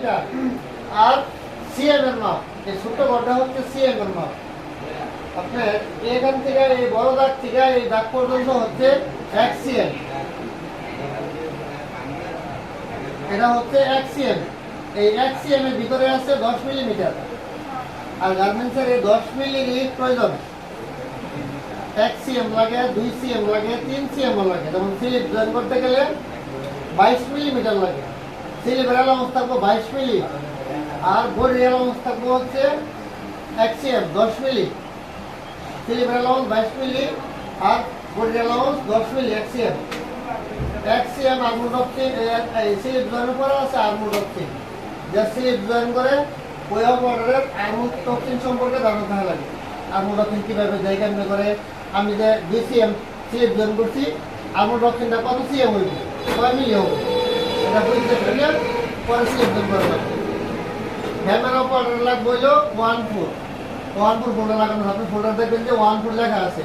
Metre আর মাপ। এই ঘরটা হচ্ছে মাপ। আপনার এখান থেকে, এই বড় দাগ থেকে, এই দাগ পর্যন্ত হচ্ছে এক সিএম এটা হচ্ছে এক সিএম এই এক সিএম এর ভিতরে আছে দশ মিলিমিটার। আর গার্মেন্টসের এই দশ মিলির প্রয়োজন। এক সিএম লাগে, দুই সিএম লাগে, তিন সিএম লাগে। যেমন স্লিপ জয়েন করতে গেলে বাইশ মিলিমিটার লাগে। স্লিপের অ্যালাউন্স থাকব বাইশ মিলি, আর বডির অ্যালাউন্স থাকব হচ্ছে এক সিএম দশ মিলি। স্লিপের অ্যালাউন্স বাইশ মিলি, আর বডির অ্যালাউন্স দশ মিলি সিএম এক CM armoured option slip join করা আছে আর্মুড অপশন যে স্লিপ জয়েন করে, ওই অপারেটরের আর্মুড অপশন সম্পর্কে জানাতে হয় লাগে। আর্মুড অপশন কীভাবে দেয়, কেমনে করে? আমি যে ডিসিএম স্লিপ জয়েন করছি আর্মুড অপশনটা কত সিএম হইব? কয় মিলি হবে। স্লিপ জয়েন লাগবে। হইল one four one four folder লাগানো আপনি ফোল্ডার দেখবেন ওয়ান ফোর লেখা আছে।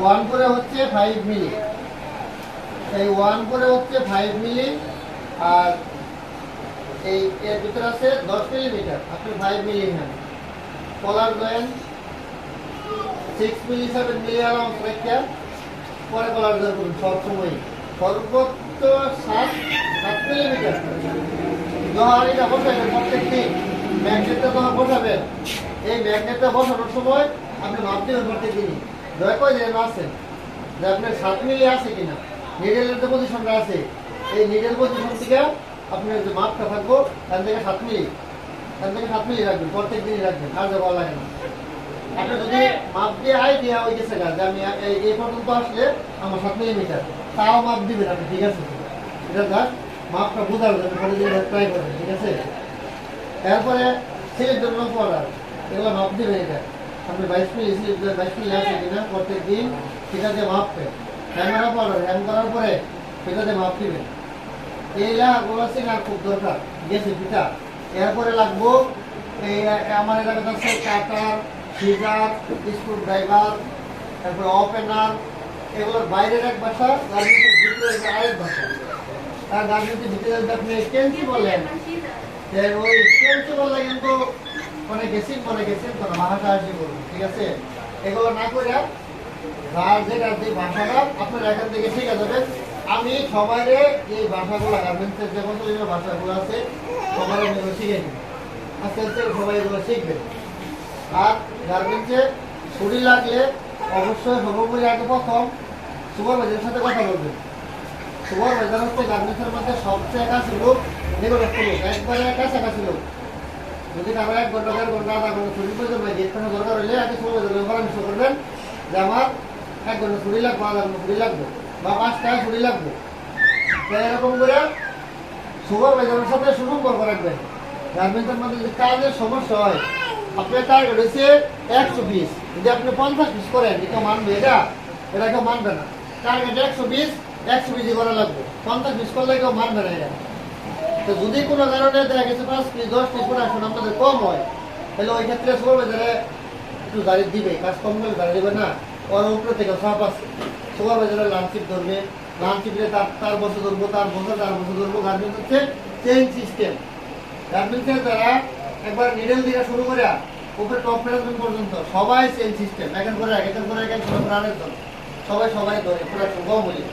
ওয়ান ফোরে হচ্ছে ফাইভ মিলি এই ওয়ান করে হচ্ছে ফাইভ মিলি আর এই এর ভিতরে আছে দশ মিলিমিটার আপনি five milli collar join six milli seven milli রেখে পরে কলার জয়েন করুন সবসময় সর্বোচ্চ সাত সাত মিলিমিটার যখন এটা বসাবেন প্রত্যেক দিন ম্যাগনেটটা যখন বসাবেন এই ম্যাগনেটটা বসানোর সময় আপনি দেবেন প্রত্যেক দিনই দয়া করে যেন আছেন যে আপনার সাত মিলি আছে কিনা? নিডেলের যে পজিশনটা আছে। এই নিডেল পজিশন থেকে আপনার যে মাপটা থাকব তার থেকে সাত মিলি, তার থেকে সাত মিলি রাখবেন প্রত্যেক দিনই রাখবেন আর যাওয়া লাগে না আপনি যদি মাপ দিয়ে আই দেওয়া হয়ে গেছে এটা পরে দিয়ে ঠিক আছে? তারপরে ছেলের জন্য পড়ার এগুলো মাপ এটা। দিয়ে দিয়ে খুব দরকার গেছে পিতা? এরপরে লাগবো, এই আমার এলাকাতে আছে কাটার সিজার স্ক্রু ড্রাইভার তারপরে ওপেনার এগুলোর বাইরের এক ভাষা গার্মেন্টের ভিতরে আরেক ভাষা। আর গার্মেন্টের ভিতরে যদি আপনি কেন্সি বলেন ওই কেন্সি বললে কিন্তু মানে গেছিন মানে গেছিন কোনো ভাষা আসি বলুন, ঠিক আছে? এগুলো না করে যার যেটা যে ভাষাটা আপনার এখান থেকে শিখে যাবেন। আমি সবাইরে এই ভাষাগুলো, গার্মেন্টসের যে কত ভাষাগুলো আছে সবাই এগুলো শিখে নিই আস্তে আস্তে সবাই এগুলো শিখবে। আর গার্মেন্টসে ছুটি লাগলে অবশ্যই সর্বোপরি আগে প্রথম সুপারভাইজারের সাথে কথা বলবেন সুপারভাইজার হচ্ছে গার্মেন্টসের মধ্যে সবচেয়ে কাছে লোক, নিকটস্থ লোক, একবারে কাছাকাছি লোক। যদি কারও এক ঘণ্টা, দেড় ঘণ্টা, আধা ঘণ্টা ছুটি প্রয়োজন হয় গেট দরকার হলে আগে সুপারভাইজারের পরামর্শ করবেন যে আমার এক ঘণ্টা ছুটি লাগবে, আধা ঘণ্টা ছুটি লাগবে বা পাঁচটায় ছুটি লাগবে। তো এরকম করে সুপারভাইজারের সাথে সুসম্পর্ক রাখবেন। গার্মেন্টের মধ্যে যদি কাজের সমস্যা হয় আপনার টার্গেট হয়েছে একশো বিশ। যদি আপনি পঞ্চাশ পিস করেন, এটা মানবে? এটা? এটা কেউ মানবে না। টার্গেট একশো বিশ, একশো বিশই করা লাগবে। পঞ্চাশ পিস করলে কেউ মানবে না এটা। তো যদি কোনো কারণে দেখা গেছে পাঁচ পিস দশ পিস প্রোডাকশন আপনাদের কম হয়, তাহলে ওই ক্ষেত্রে সুপারভাইজারে একটু গাড়ি দিবে, কাজ কম করলে গাড়ি দেবে না, ওর উপরে থেকে সব আছে। সুপারভাইজারে লাঞ্চিপ ধরবে লাঞ্চিপে তার তার বছর ধরবো, তার বছর তার বছর ধরবো গার্মেন্টস হচ্ছে চেঞ্জ সিস্টেম গার্মেন্টসের দ্বারা একবার নিডেল দিয়ে শুরু করে উপরে টপ ম্যানেজমেন্ট পর্যন্ত, সবাই চেঞ্জ সিস্টেম একের পরে এক একের পরে এক এক করে আরেক ধরে সবাই সবাই ধরে প্রোডাকশন কম হলে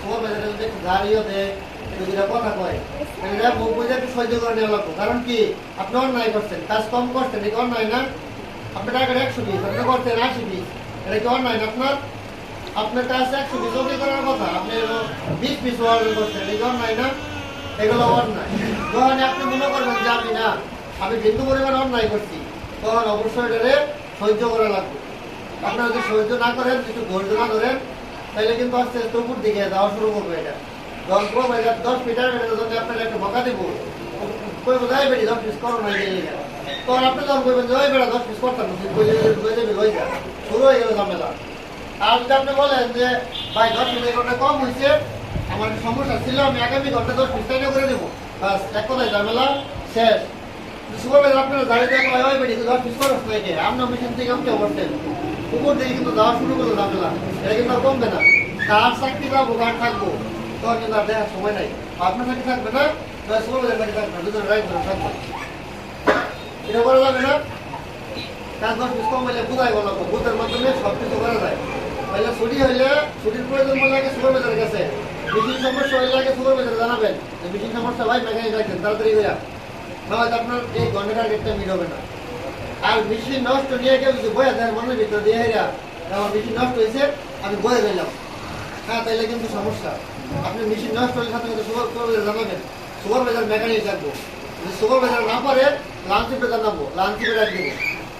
সুপারভাইজারে যদি একটু গাড়িও দেয় একটু দুটা কথা কয় এটা মুখ বুঝে একটু সহ্য করে নেওয়া লাগবে। কারণ কি? আপনি অন্যায় করছেন, কাজ কম করছেন, এটা অন্যায় না? আপনি টাকা একশো পিস আপনি করছেন আশি পিস এটা কি অন্যায় না আপনার? আপনার কাজ একশো পিস ওকে করার কথা। আপনি বিশ পিস অর্ডার করছেন, এটা অন্যায় না? এগুলো অন্যায়। যখন আপনি মনে করবেন যে আমি না আমি বিন্দু পরিমাণ অন্যায় করছি, তখন অবশ্যই এটারে সহ্য করা লাগবে। আপনারা যদি সহ্য না করেন একটু ধৈর্য না ধরেন তাহলে কিন্তু আস্তে আস্তে উপর দিকে যাওয়া শুরু করবে এটা। দশ করব এটা দশ মিটার এটা যদি আপনার একটা বকা দেবো, কই বোঝাই বেড়ি দশ পিস করো না তখন আপনি যখন কইবেন যে, ওই বেড়া দশ পিস করতাম শুরু হয়ে গেল ঝামেলা। আর যদি আপনি বলেন যে, ভাই, দশ মিনিট ঘণ্টা কম হয়েছে আমার সমস্যা ছিল, আমি আগামী ঘণ্টা দশ পিস করে দেবো? বাস, এক কথায় ঝামেলা শেষ। সুপারভাইজার আপনারা গাড়ি দিয়ে কয় ওই বেড়ি দশ পিস করো থেকে আপনার মেশিন থেকে উঠে বসছেন উপর দিকে কিন্তু যাওয়া শুরু করল ঝামেলা। এটা কিন্তু কমবে না। কার চাকরি পাবো কার থাকব। তখন কিন্তু আর দেখার সময় নাই। আপনার চাকরি থাকবে না হাজার গাড়ি থাকবে দুজন রাইড করে থাকবে। এটা করা যাবে না। কাজ দশ পিস কম হইলে কোথায় গেল বুথের মাধ্যমে সব কিছু করা যায়। তাহলে ছুটি হইলে, ছুটির প্রয়োজন বলে আগে সুপারভাইজার কাছে। মিটিং সমস্যা হইলে আগে সুপারভাইজার জানাবেন। মিটিং সমস্যা ভাই মেকানিক রাখেন তাড়াতাড়ি হইয়া। নাহলে আপনার এই ঘণ্টা টার্গেটটা মিট হবে না। আর মেশিন নষ্ট নিয়ে কেউ যদি বয়ে দেয়, মনের ভিতর দিয়ে হেরা আমার মেশিন নষ্ট হয়েছে আমি বয়ে গেলাম হ্যাঁ তাইলে কিন্তু সমস্যা। আপনি মেশিন নষ্ট হলে সাথে সাথে সুপার সুপারভাইজার জানাবেন সুপারভাইজার মেকানিক থাকব। যদি সুপারভাইজার না পারে লাঞ্চিপে জানাব লাঞ্চিপে ডাক দেবো।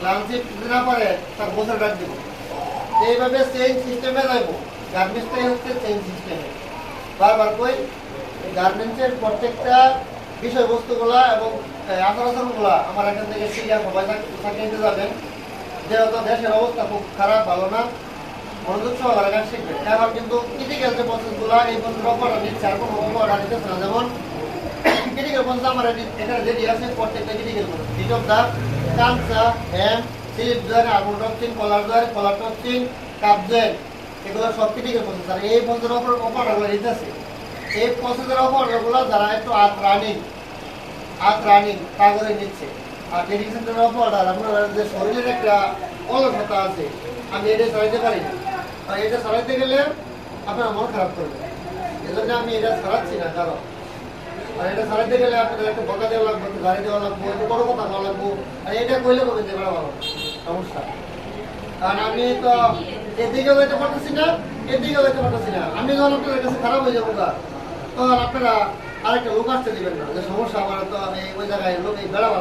লাঞ্চিপ না পারে, তার বছর ডাক দেবো। এইভাবে চেঞ্জ সিস্টেমে যাব গার্মেন্টসটাই হচ্ছে চেঞ্জ সিস্টেমে বারবার কই গার্মেন্টসের প্রত্যেকটা বিষয়বস্তুগুলা এবং আচার আচরণগুলা আমার এখান থেকে শিখে সবাই থাকে নিতে যাবেন যেহেতু দেশের অবস্থা খুব খারাপ, ভালো না, মনোযোগ সহকারে কাজ শিখবেন। এখন কিন্তু ক্রিটিক্যাল যে প্রসেসগুলো এই পর্যন্ত অপরাধ নিচ্ছে আর কোনো অপরাধ নিতেছে না। যেমন ক্রিটিক্যাল প্রসেস আমার এখানে যেটি আছে, প্রত্যেকটা critical process heat of the কালসা হ্যাম স্লিপ জয়েন আগুন টপচিং কলার জয়েন কলার টপচিং কাপ জয়েন এগুলো সব ক্রিটিক্যাল প্রসেস আর এই প্রসেসের অপর অপরাধগুলো নিতেছে। এই প্রসেসের অপরাধগুলো যারা একটু আত রানিং হাত রানিং তা করে নিচ্ছে। আর ট্রেনিং অপরাধ আপনার যে শরীরের একটা অলসতা আছে, আমি এটা চালাইতে পারি না। আর এটা চালাইতে গেলে আপনার মন খারাপ করবে। এজন্য আমি এটা ছাড়াচ্ছি না, কারণ। আর এটা ছাড়াইতে গেলে আপনাদের একটা বকা দেওয়া লাগবে, একটু গাড়ি দেওয়া লাগবে, একটু বড় কথা বলা লাগবে। আর এটা কইলে করবেন যে ভালো, সমস্যা। কারণ আমি তো এদিকেও যেতে পারতেছি না, এদিকেও যেতে পারতেছি না। আমি যখন আপনাদের কাছে খারাপ হয়ে যাব তখন আপনারা আরেকটা লোক আসতে দিবেন না সমস্যা আমার তো আমি ওই জায়গায় লোক এই বেড়া